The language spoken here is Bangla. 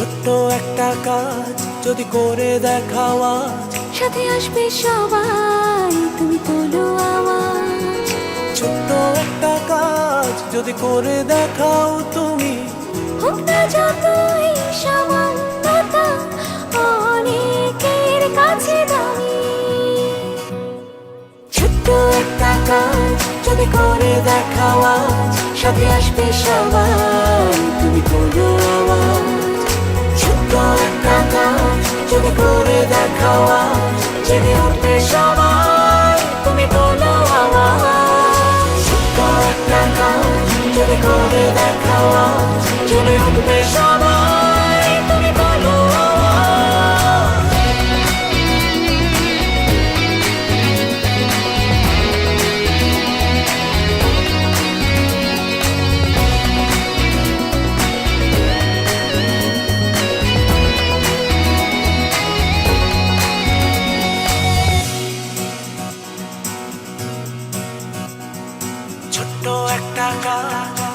ছোট্ট একটা কাজ যদি করে দেখাও আজ। সাথে আসবে সবাই তুমি তোলো আওয়াজ। ছোট্ট একটা কাজ যদি করে দেখাও তুমি। হোক না যতই সামান্যতা অনেকের কাছে দামি। ছোট্ট একটা কাজ যদি করে দেখাও আজ সাথে আসবে সবাই। যদি করে দেখাও জেনে উঠবে সবাই তুমি বলো যদি করে দেখাও জেনে উঠবে সবাই। ছোট্ট একটা কাজ